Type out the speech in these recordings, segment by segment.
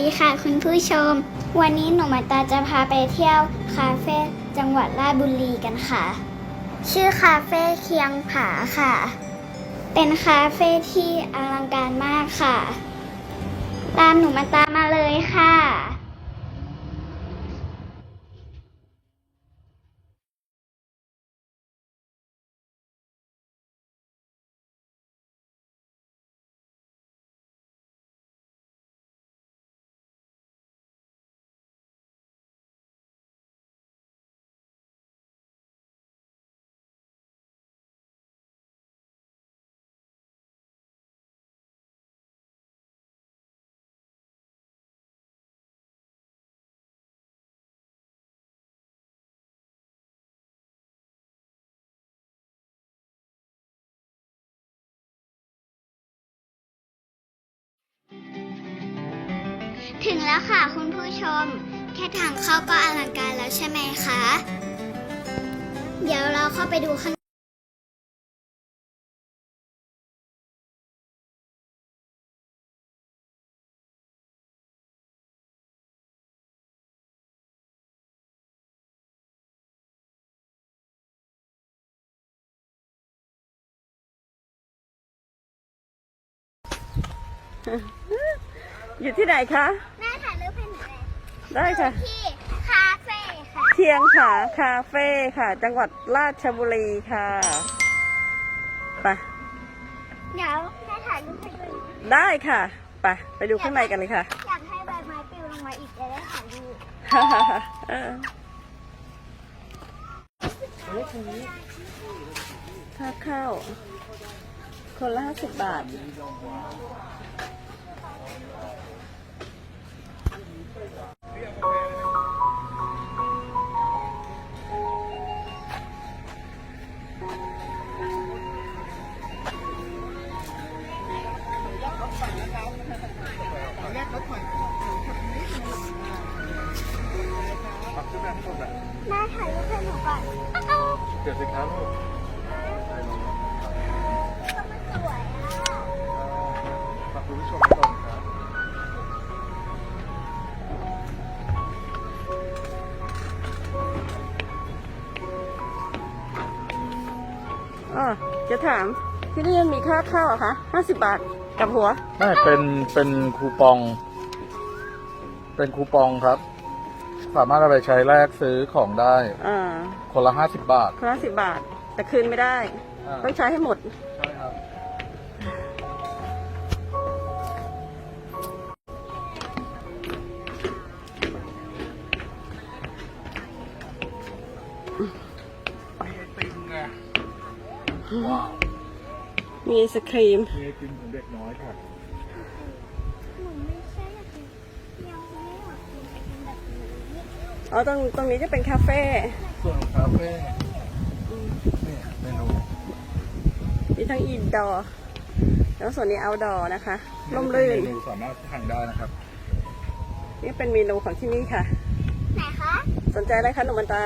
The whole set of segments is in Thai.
ดีค่ะคุณผู้ชม วันนี้หนูมาตาจะพาไปเที่ยวคาเฟ่จังหวัดราชบุรีกันค่ะ ชื่อคาเฟ่เคียงผาค่ะ เป็นคาเฟ่ที่อลังการมากค่ะ ตามหนูมาตามมาเลยค่ะ ถึงแล้วค่ะคุณผู้ชม แค่ทางเข้าก็อลังการแล้วใช่ไหมคะ เดี๋ยวเราเข้าไปดูข้าง อยู่ที่ไหนคะหน้าถ่ายรูปให้หนูเลยได้ค่ะ ที่คาเฟ่ค่ะเทียงผาคาเฟ่ค่ะ จังหวัดราชบุรีค่ะไปเดี๋ยวแม่ถ่ายรูปให้ดูนะได้ค่ะไปไปดูข้างในกันเลยค่ะ อยากให้ใบไม้ปลิวลงมาอีกจะได้ถ่ายรูปเออค่าข้าวคนละห้าสิบบาท จะถามที่นี่ยังมีค่าข้าวเหรอคะห้าสิบบาทกับหัว ไม่เป็นเป็นคูปอง เป็นคูปองครับ สามารถเอาไปใช้แลกซื้อของได้ อ่าคนละห้าสิบบาท คนละสิบบาท แต่คืนไม่ได้อ่าต้องใช้ให้หมด ใช่ ว้าวมีไอศครีม มีไอติมของเด็กน้อยค่ะหนูไม่ใช่อยากกินยังไม่อยากกินไอติมแบบนี้อ๋อตรงตรงนี้จะเป็นคาเฟ่ส่วนของคาเฟ่นี่เมนูมีทั้งอินดอร์แล้วส่วนนี้เอาดอร์นะคะร่มรื่นเมนูสามารถทานได้นะครับ นี่เป็นเมนูของที่นี่ค่ะ ไหนคะ สนใจอะไรคะหนุ่มมันตา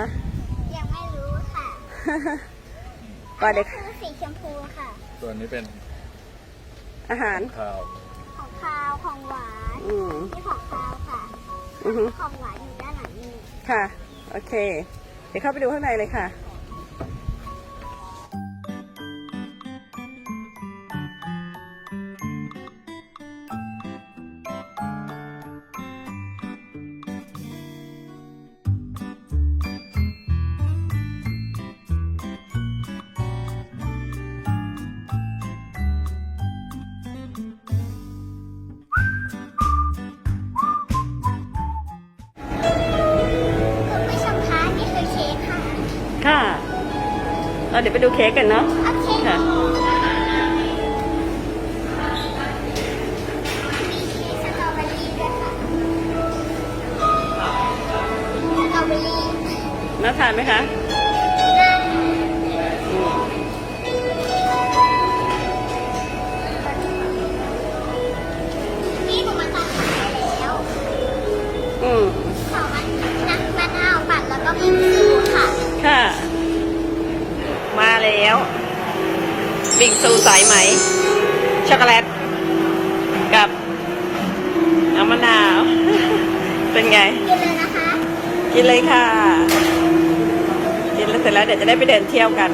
ยังไม่รู้ค่ะ ปลาเด็กคือสีชมพูค่ะ ส่วนนี้เป็นอาหารข้าวของคาวของหวานอืมนี่ของคาวค่ะอือฮึของหวานอยู่ด้านหลังนี่ค่ะ โอเค เดี๋ยวเข้าไปดูข้างในเลยค่ะ เราเดี๋ยวไปดูเค้กกันเนาะโอเคค่ะมีเค้กสตรอเบอรี่ด้วยค่ะสตรอเบอรี่น่าทานไหมคะน่าอืมนี่หนูมาตัดให้แล้วอืมสองอันน้ำมะนาวปั่นแล้วก็พิมพ์ซูค่ะค่ะมา แล้ว บิงซูสายไหม ช็อกโกแลต กับน้ำมะนาวไง กินเลยนะคะ กินเลยค่ะ กินแล้วเสร็จแล้วเดี๋ยวจะได้ไปเดินเที่ยวกัน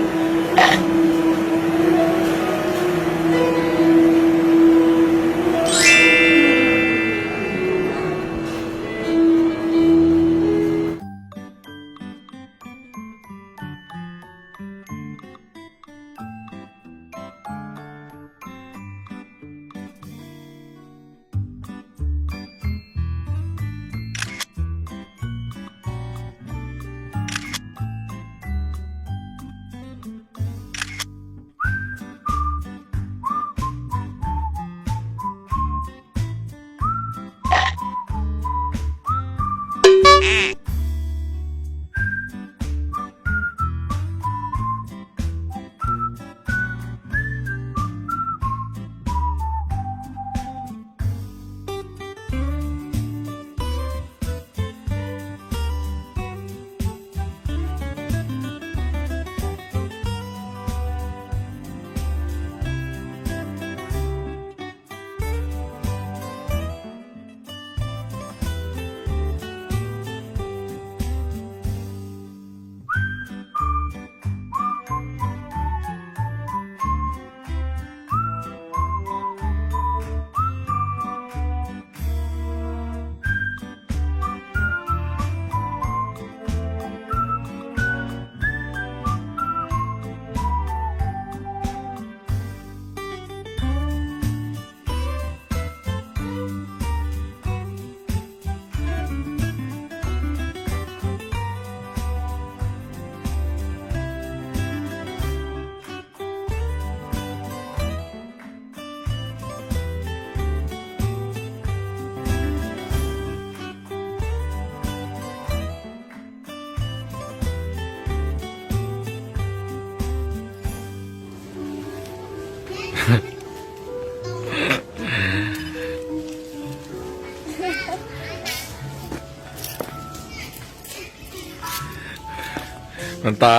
มันตา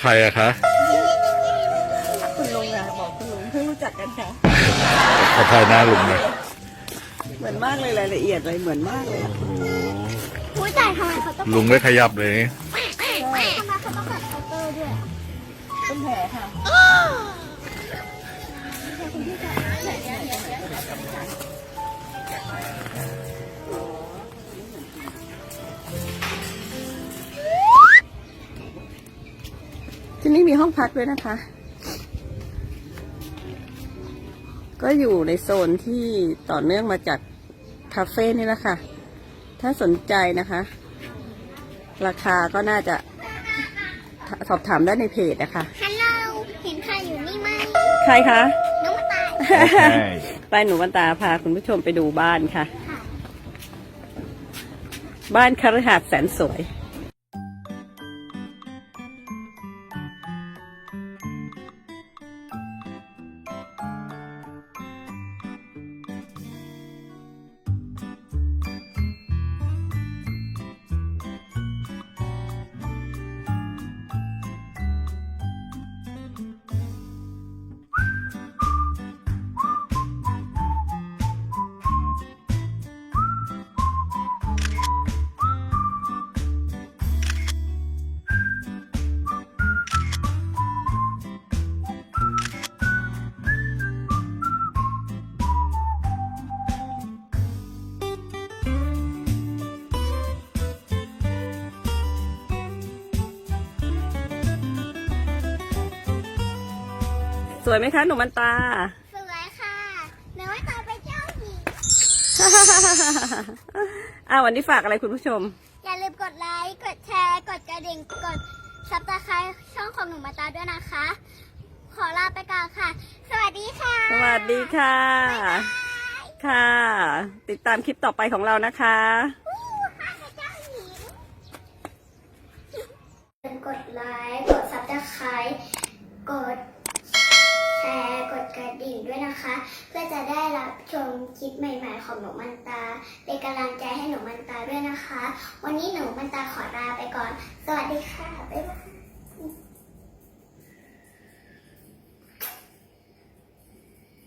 ใครอะคะ คุณลุงอะบอกคุณลุงเพิ่งรู้จักกันค่ะขอถ่ายหน้าลุงหน่อยเหมือนมากเลยรายละเอียดเลยเหมือนมากเลยอะผู้จ่ายทำไมเขาต้องลุงไม่ขยับเลยทำไมเขาต้องตัดเคาน์เตอร์ด้วยเป็นแผลค่ะ มีห้องพักด้วยนะคะ ก็อยู่ในโซนที่ต่อเนื่องมาจากคาเฟ่นี่แหละค่ะ ถ้าสนใจนะคะ ราคาก็น่าจะสอบถามได้ในเพจนะคะฮัลโหลเห็นใครอยู่นี่ไหมใครคะน้องมาตายไปหนูวันตาพาคุณผู้ชมไปดูบ้านค่ะค่ะบ้านคฤหาสน์แสนสวย วยไหมคะหนูมันตา สวยค่ะน้องมาตายไปเจ้าหญิงอ้าววันนี้ฝากอะไรคุณผู้ชม อย่าลืมกดไลค์ กดแชร์ กดกระดิ่ง กดซับสไครต์ช่องของหนูมาตาด้วยนะคะ ขอลาไปก่อนค่ะ สวัสดีค่ะ สวัสดีค่ะ ค่ะ ติดตามคลิปต่อไปของเรานะคะกดไลค์ กดซับสไคร ได้รับชมคลิปใหม่ๆ ของหนูมันตา เป็นกำลังใจให้หนูมันตาด้วยนะคะ วันนี้หนูมันตาขอลาไปก่อน สวัสดีค่ะ บ๊ายบาย